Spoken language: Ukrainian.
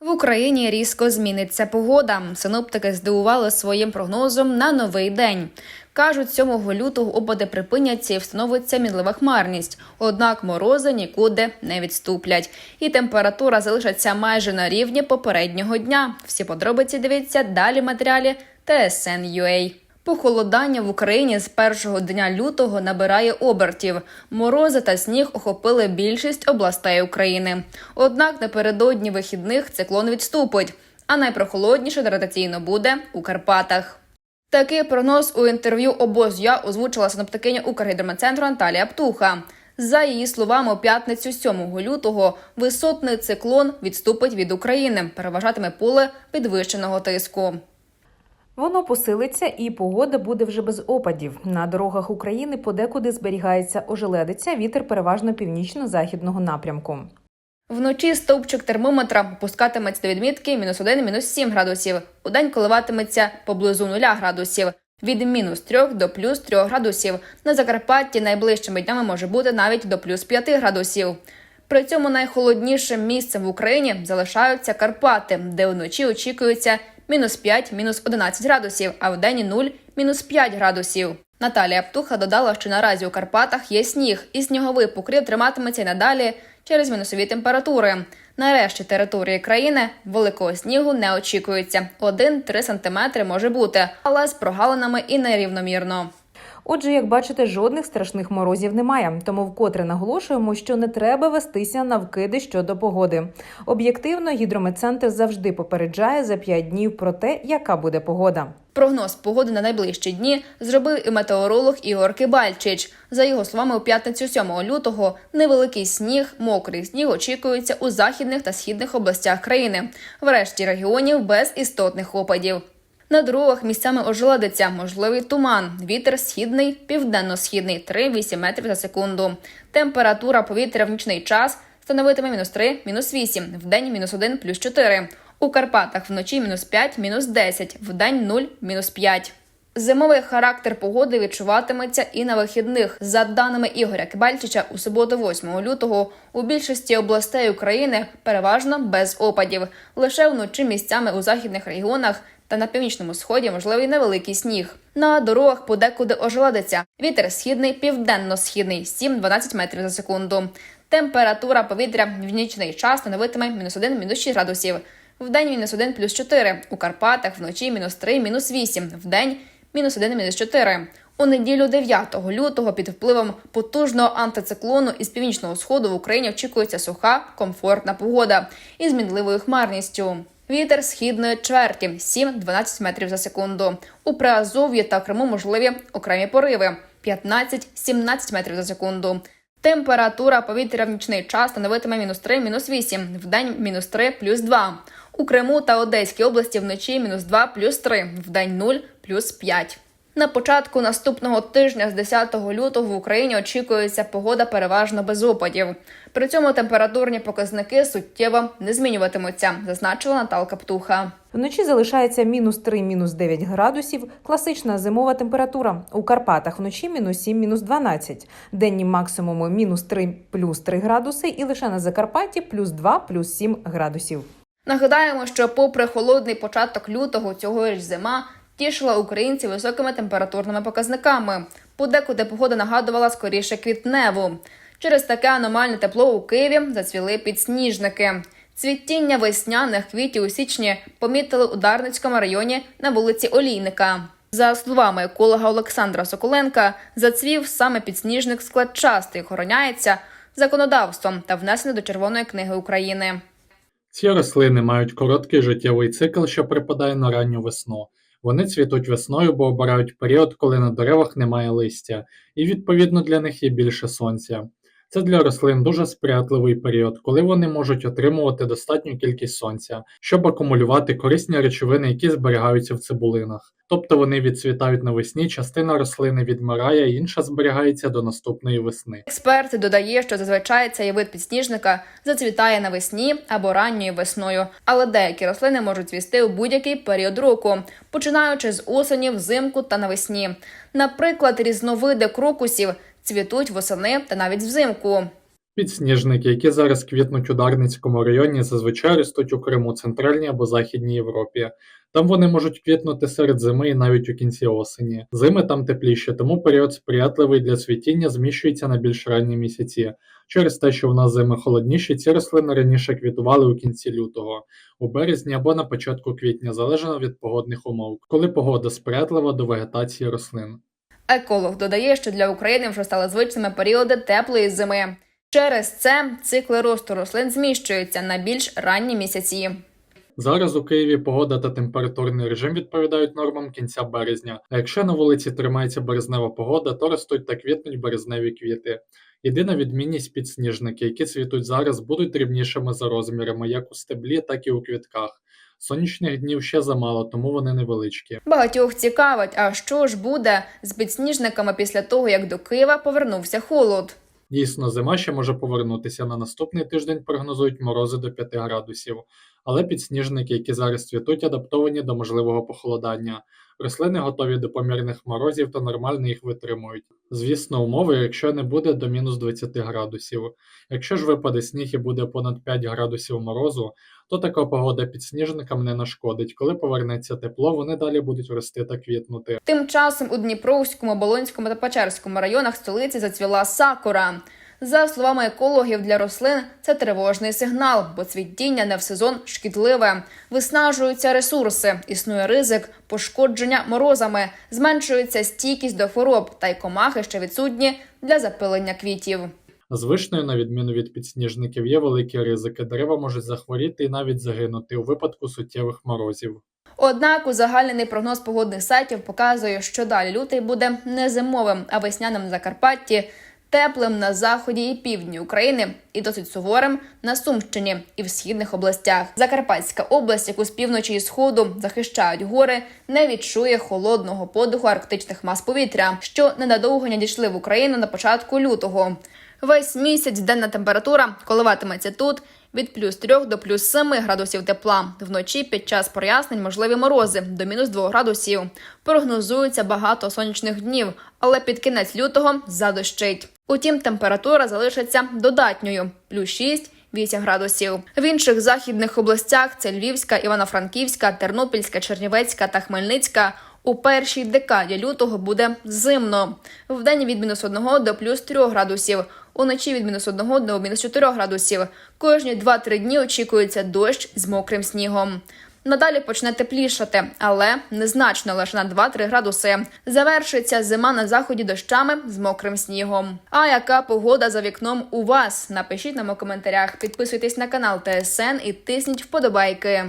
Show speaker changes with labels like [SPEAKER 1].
[SPEAKER 1] В Україні різко зміниться погода. Синоптики здивували своїм прогнозом на новий день. Кажуть, 7 лютого опади припиняться і встановиться мінлива хмарність. Однак морози нікуди не відступлять, і температура залишиться майже на рівні попереднього дня. Всі подробиці дивіться далі в матеріалі TSN.ua. Похолодання в Україні з першого дня лютого набирає обертів. Морози та сніг охопили більшість областей України. Однак напередодні вихідних циклон відступить, а найпрохолодніше традиційно буде у Карпатах. Такий прогноз у інтерв'ю обоз я озвучила синоптикиня Укргідрометцентру Наталія Птуха. За її словами, у п'ятницю 7 лютого висотний циклон відступить від України, переважатиме поле підвищеного тиску.
[SPEAKER 2] Воно посилиться і погода буде вже без опадів. На дорогах України подекуди зберігається ожеледиця, вітер переважно північно-західного напрямку.
[SPEAKER 1] Вночі стовпчик термометра опускатиметься до відмітки мінус 1, мінус 7 градусів. Удень коливатиметься поблизу 0 градусів. Від мінус 3 до плюс 3 градусів. На Закарпатті найближчими днями може бути навіть до плюс 5 градусів. При цьому найхолоднішим місцем в Україні залишаються Карпати, де вночі очікується мінус 5, мінус 11 градусів, а в день 0, мінус 5 градусів. Наталія Птуха додала, що наразі у Карпатах є сніг, і сніговий покрив триматиметься й надалі через мінусові температури. Нарешті території країни великого снігу не очікується. 1-3 сантиметри може бути, але з прогалинами і нерівномірно.
[SPEAKER 2] Отже, як бачите, жодних страшних морозів немає. Тому вкотре наголошуємо, що не треба вестися на вкиди щодо погоди. Об'єктивно, гідрометцентр завжди попереджає за 5 днів про те, яка буде погода.
[SPEAKER 1] Прогноз погоди на найближчі дні зробив і метеоролог Ігор Кибальчич. За його словами, у п'ятницю 7 лютого невеликий сніг, мокрий сніг очікується у західних та східних областях країни, в решті регіонів без істотних опадів. На дорогах місцями ожеледиться, можливий туман. Вітер східний, південно-східний 3-8 метрів за секунду. Температура повітря в нічний час становитиме мінус 3, мінус 8, в день мінус 1, плюс 4. У Карпатах вночі мінус 5, мінус 10, в день 0, мінус 5. Зимовий характер погоди відчуватиметься і на вихідних. За даними Ігоря Кибальчича, у суботу 8 лютого у більшості областей України переважно без опадів. Лише вночі місцями у західних регіонах та на північному сході можливий невеликий сніг. На дорогах подекуди ожеледиться. Вітер східний, південно-східний 7-12 метрів за секунду. Температура повітря в нічний час становитиме мінус 1, мінус 6 градусів. В день мінус 1, плюс 4. У Карпатах вночі мінус 3, мінус 8. В день мінус 1, мінус 4. У неділю 9 лютого під впливом потужного антициклону із північного сходу в Україні очікується суха, комфортна погода із мінливою хмарністю. Вітер східної чверті 7-12 метрів за секунду. У Приазов'ї та Криму можливі окремі пориви 15-17 метрів за секунду. Температура повітря в нічний час становитиме мінус 3, мінус 8, в день мінус 3, плюс 2. У Криму та Одеській області вночі мінус 2, плюс 3, в день 0, плюс 5. На початку наступного тижня з 10 лютого в Україні очікується погода переважно без опадів. При цьому температурні показники суттєво не змінюватимуться, зазначила Наталка Птуха.
[SPEAKER 2] Вночі залишається мінус 3, мінус 9 градусів. Класична зимова температура. У Карпатах вночі мінус 7, мінус 12. Денні максимуми мінус 3, плюс 3 градуси. І лише на Закарпатті плюс 2, плюс 7 градусів.
[SPEAKER 1] Нагадаємо, що попри холодний початок лютого цьогоріч зима тішила українців високими температурними показниками. Подекуди погода нагадувала скоріше квітневу. Через таке аномальне тепло у Києві зацвіли підсніжники. Цвітіння весняних квітів у січні помітили у Дарницькому районі на вулиці Олійника. За словами еколога Олександра Соколенка, зацвів саме підсніжник складчастий, охороняється законодавством та внесений до Червоної книги України.
[SPEAKER 3] Ці рослини мають короткий життєвий цикл, що припадає на ранню весну. Вони цвітуть весною, бо обирають період, коли на деревах немає листя, і відповідно для них є більше сонця. Це для рослин дуже сприятливий період, коли вони можуть отримувати достатню кількість сонця, щоб акумулювати корисні речовини, які зберігаються в цибулинах. Тобто вони відцвітають навесні, частина рослини відмирає, інша зберігається до наступної весни.
[SPEAKER 1] Експерт додає, що зазвичай цей вид підсніжника зацвітає навесні або ранньою весною, але деякі рослини можуть цвісти у будь-який період року, починаючи з осені, взимку та навесні. Наприклад, різновиди крокусів цвітуть восени та навіть взимку.
[SPEAKER 3] Підсніжники, які зараз квітнуть у Дарницькому районі, зазвичай ростуть у Криму, Центральній або Західній Європі. Там вони можуть квітнути серед зими і навіть у кінці осені. Зими там тепліші, тому період сприятливий для цвітіння зміщується на більш ранні місяці. Через те, що в нас зими холодніші, ці рослини раніше квітували у кінці лютого, у березні або на початку квітня, залежно від погодних умов, коли погода сприятлива до вегетації рослин.
[SPEAKER 1] Еколог додає, що для України вже стали звичними періоди теплої зими. Через це цикли росту рослин зміщуються на більш ранні місяці.
[SPEAKER 3] Зараз у Києві погода та температурний режим відповідають нормам кінця березня. А якщо на вулиці тримається березнева погода, то ростуть та квітнуть березневі квіти. Єдина відмінність підсніжники, які цвітуть зараз, будуть дрібнішими за розмірами, як у стеблі, так і у квітках. Сонячних днів ще замало, тому вони невеличкі.
[SPEAKER 1] Багатьох цікавить, а що ж буде з підсніжниками після того, як до Києва повернувся холод.
[SPEAKER 3] Дійсно, зима ще може повернутися. На наступний тиждень прогнозують морози до 5 градусів. Але підсніжники, які зараз цвітуть, адаптовані до можливого похолодання. Рослини готові до помірних морозів та нормально їх витримують. Звісно, умови, якщо не буде до мінус 20 градусів. Якщо ж випаде сніг і буде понад 5 градусів морозу, то така погода підсніжникам не нашкодить. Коли повернеться тепло, вони далі будуть рости та квітнути.
[SPEAKER 1] Тим часом у Дніпровському, Болонському та Печерському районах столиці зацвіла сакура. За словами екологів, для рослин це тривожний сигнал, бо цвітіння не в сезон шкідливе. Виснажуються ресурси, існує ризик пошкодження морозами, зменшується стійкість до хвороб, та й комахи ще відсутні для запилення квітів.
[SPEAKER 3] З вишнею, на відміну від підсніжників, є великі ризики. Дерева можуть захворіти і навіть загинути у випадку суттєвих морозів.
[SPEAKER 1] Однак узагальнений прогноз погодних сайтів показує, що далі лютий буде не зимовим, а весняним на Закарпатті, теплим на заході і півдні України і досить суворим на Сумщині і в східних областях. Закарпатська область, яку з півночі і сходу захищають гори, не відчує холодного подуху арктичних мас повітря, що ненадовго не дійшли в Україну на початку лютого. Весь місяць денна температура коливатиметься тут від плюс 3 до плюс 7 градусів тепла. Вночі під час прояснень можливі морози до мінус 2 градусів. Прогнозується багато сонячних днів, але під кінець лютого задощить. Утім, температура залишиться додатньою плюс 6 8 градусів. В інших західних областях це Львівська, Івано-Франківська, Тернопільська, Чернівецька та Хмельницька. У першій декаді лютого буде зимно. Вдень від мінус 1 до плюс 3 градусів. Уночі від мінус 1 до мінус 4 градусів. Кожні 2-3 дні очікується дощ з мокрим снігом. Надалі почне теплішати, але незначно лише на 2-3 градуси. Завершиться зима на заході дощами з мокрим снігом. А яка погода за вікном у вас? Напишіть нам у коментарях. Підписуйтесь на канал ТСН і тисніть вподобайки.